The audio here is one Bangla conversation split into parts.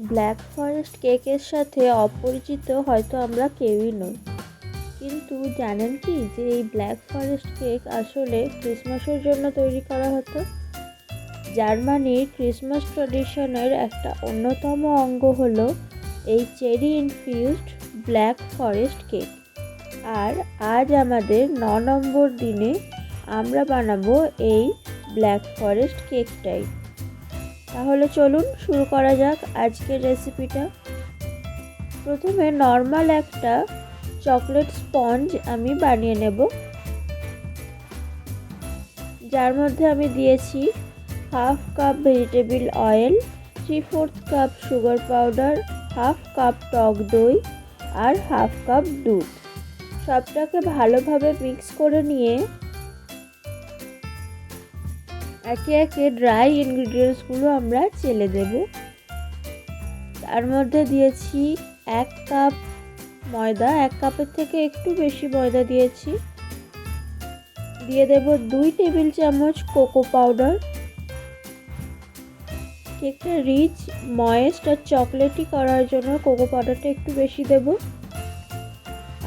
ব্ল্যাক ফরেস্ট কেকের সাথে অপরিচিত হয়তো আমরা কেউই নই। কিন্তু জানেন কি যে এই ব্ল্যাক ফরেস্ট কেক আসলে ক্রিসমাসের জন্য তৈরি করা হতো? জার্মানির ক্রিসমাস ট্র্যাডিশনের একটা অন্যতম অঙ্গ হলো এই cherry infused black forest cake আর আজ আমাদের ন নম্বর দিনে আমরা বানাবো এই ব্ল্যাক ফরেস্ট কেকটাই তাহলে চলুন শুরু করা যাক আজকের রেসিপিটা প্রথমে নর্মাল একটা চকলেট স্পঞ্জ আমি বানিয়ে নেব। যার মধ্যে আমি দিয়েছি half cup vegetable oil three fourth cup sugar powder half cup টক দই আর হাফ কাপ দুধ। সবটাকে ভালোভাবে মিক্স করে নিয়ে একে একে ড্রাই ইনগ্রিডিয়েন্টসগুলো আমরা চেলে দেব। তার মধ্যে দিয়েছি এক কাপ ময়দা, এক কাপের থেকে একটু বেশি ময়দা দিয়েছি। দিয়ে দেব দুই টেবিল চামচ কোকো পাউডার কেকটা রিচ ময়েস্ট আর চকলেটি করার জন্য কোকো পাউডারটা একটু বেশি দেব।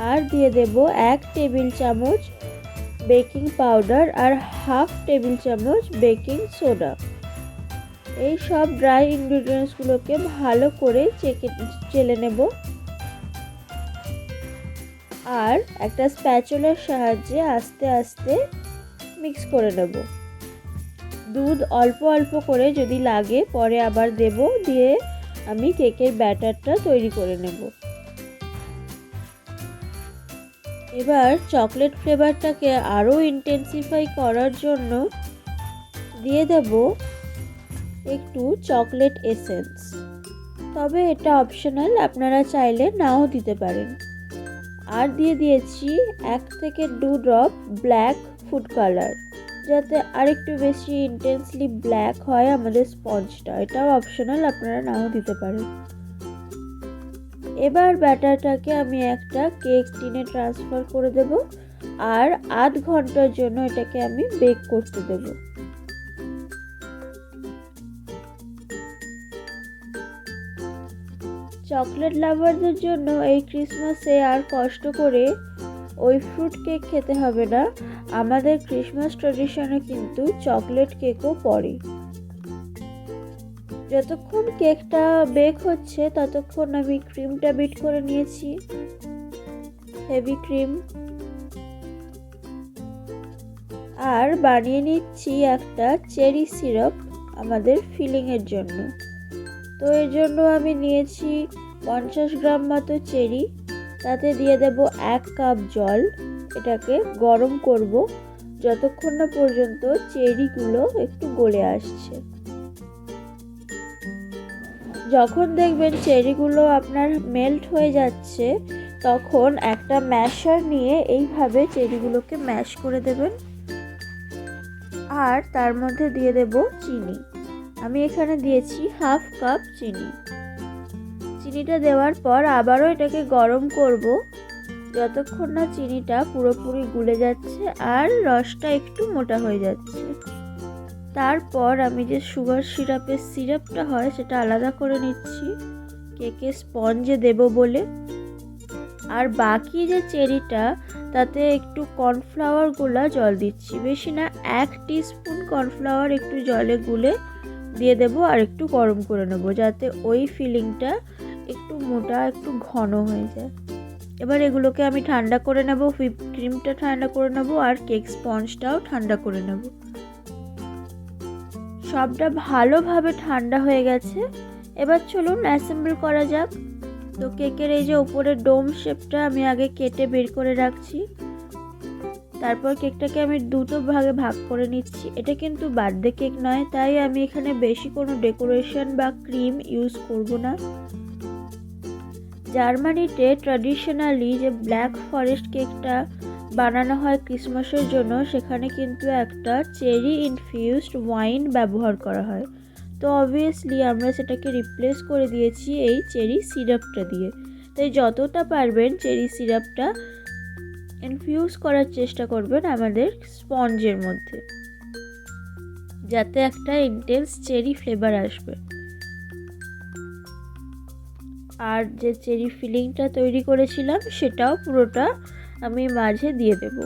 আর দিয়ে দেব এক টেবিল চামচ বেকিং পাউডার আর হাফ টেবিল চামচ বেকিং সোডা। এই সব ড্রাই ইনগ্রিডিয়েন্টসগুলোকে ভালো করে চেকে, চেলে নেব। আর একটা স্প্যাচুলার সাহায্যে আস্তে আস্তে মিক্স করে নেব। দুধ অল্প অল্প করে যদি লাগে, পরে আবার দেব, দিয়ে আমি কেকের ব্যাটারটা তৈরি করে নেব। এবার চকলেট ফ্লেভারটাকে আরও ইন্টেন্সিফাই করার জন্য দিয়ে দেব একটু চকলেট এসেন্স। তবে এটা অপশনাল, আপনারা চাইলে নাও দিতে পারেন। আর দিয়ে দিয়েছি এক থেকে দু ড্রপ ব্ল্যাক ফুড কালার, যাতে আরেকটু বেশি ইন্টেন্সলি ব্ল্যাক হয় আমাদের স্পঞ্জটা। এটাও অপশনাল, আপনারা নাও দিতে পারেন। এবার ব্যাটারটাকে আমি একটা কেক টিনে ট্রান্সফার করে দেব আর আধ ঘণ্টার জন্য এটাকে আমি বেক করতে দেব। চকলেট লাভারদের জন্য এই ক্রিসমাসে আর কষ্ট করে ওই ফ্রুট কেক খেতে হবে না। আমাদের ক্রিসমাস ট্রেডিশনে কিন্তু চকলেট কেকও পড়ে। যতক্ষণ কেকটা বেক হচ্ছে, ততক্ষণ আমি ক্রিমটা বিট করে নিয়েছি। হেভি ক্রিম আর বানিয়ে নিচ্ছি একটা চেরি সিরাপ আমাদের ফিলিংয়ের জন্য। তো এর জন্য আমি নিয়েছি পঞ্চাশ গ্রাম মতো চেরি তাতে দিয়ে দেব এক কাপ জল। এটাকে গরম করব। যতক্ষণ না পর্যন্ত চেরিগুলো একটু গলে আসছে। যখন দেখবেন চেরিগুলো আপনার মেল্ট হয়ে যাচ্ছে, তখন একটা ম্যাশার নিয়ে এইভাবে চেরিগুলোকে ম্যাশ করে দেবেন। আর তার মধ্যে দিয়ে দেব চিনি। আমি এখানে দিয়েছি হাফ কাপ চিনি। চিনিটা দেওয়ার পর আবারও এটাকে গরম করব। যতক্ষণ না চিনিটা পুরোপুরি গুলে যাচ্ছে আর রসটা একটু মোটা হয়ে যাচ্ছে। তারপর আমি যে সুগার সিরাপের সিরাপটা হয়, সেটা আলাদা করে নিচ্ছি। কেকে স্পঞ্জে দেব বলে। আর বাকি যে চেরিটা, তাতে একটু কর্নফ্লাওয়ার গোলা জল দিচ্ছি। বেশি না, এক স্পুন কর্নফ্লাওয়ার একটু জলে গুলে দিয়ে দেব আর একটু গরম করে নেব, যাতে ওই ফিলিংটা একটু মোটা, একটু ঘন হয়ে যায়। এবার এগুলোকে আমি ঠান্ডা করে নেব হুইপ ক্রিমটা ঠান্ডা করে নেব আর কেক স্পঞ্জটাও ঠান্ডা করে নেব। সবটা ভালোভাবে ঠান্ডা হয়ে গেছে। এবার চলুন অ্যাসেম্বল করা যাক। তো কেকের এই যে ওপরের ডোম শেপটা আমি আগে কেটে বের করে রাখছি। তারপর কেকটাকে আমি দুটো ভাগে ভাগ করে নিচ্ছি। এটা কিন্তু বার্থডে কেক নয়, তাই আমি এখানে বেশি কোনো ডেকোরেশন বা ক্রিম ইউজ করব না। জার্মানিতে ট্র্যাডিশনালি যে ব্ল্যাক ফরেস্ট কেকটা বানানো হয় ক্রিসমাসের জন্য, সেখানে কিন্তু একটা চেরি ইনফিউজড ওয়াইন ব্যবহার করা হয়। তো অবভিয়াসলি আমরা সেটাকে রিপ্লেস করে দিয়েছি এই চেরি সিরাপটা দিয়ে। তাই যতটা পারবেন চেরি সিরাপটা ইনফিউজ করার চেষ্টা করবেন আমাদের স্পঞ্জের মধ্যে। যাতে একটা ইন্টেন্স চেরি ফ্লেভার আসবে। আর যে চেরি ফিলিংটা তৈরি করেছিলাম, সেটাও পুরোটা আমি মাঝে দিয়ে দেব।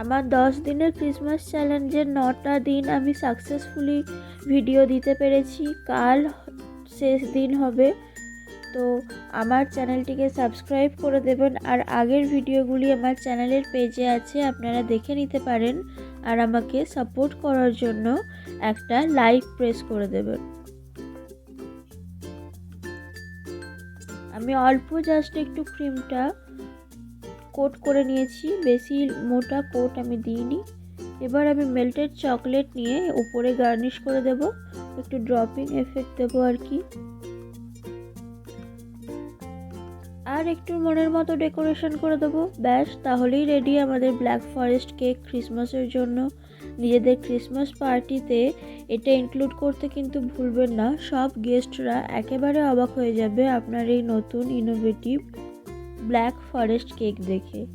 আমার দশ দিনের ক্রিসমাস চ্যালেঞ্জের নটা দিন আমি সাকসেসফুলি ভিডিও দিতে পেরেছি। কাল শেষ দিন হবে। তো আমার চ্যানেলটিকে সাবস্ক্রাইব করে দেবেন। আর আগের ভিডিওগুলি আমার চ্যানেলের পেজে আছে, আপনারা দেখে নিতে পারেন। আর আমাকে সাপোর্ট করার জন্য একটা লাইক প্রেস করে দেবেন আমি অল্প জাস্ট একটু ক্রিমটা কোট করে নিয়েছি, বেশি মোটা কোট আমি দিইনি। এবার আমি মেল্টেড চকলেট নিয়ে উপরে গার্নিশ করে দেব, একটু ড্রপিং এফেক্ট দেবো আর কি। আর একটু মনের মতো ডেকোরেশন করে দেবো। ব্যাস, তাহলেই রেডি আমাদের ব্ল্যাক ফরেস্ট কেক ক্রিসমাসের জন্য। নিজেদের ক্রিসমাস পার্টিতে এটা ইনক্লুড করতে কিন্তু ভুলবেন না। সব গেস্টরা একেবারে অবাক হয়ে যাবে আপনার এই নতুন ইনোভেটিভ ব্ল্যাক ফরেস্ট কেক দেখে।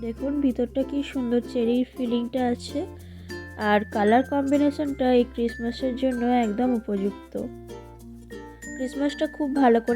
দেখুন, ভিতরটা কি সুন্দর চেরির ফিলিংটা আছে। আর কালার কম্বিনেশনটা এই ক্রিসমাসের জন্য একদম উপযুক্ত। ক্রিসমাসটা খুব ভালো করে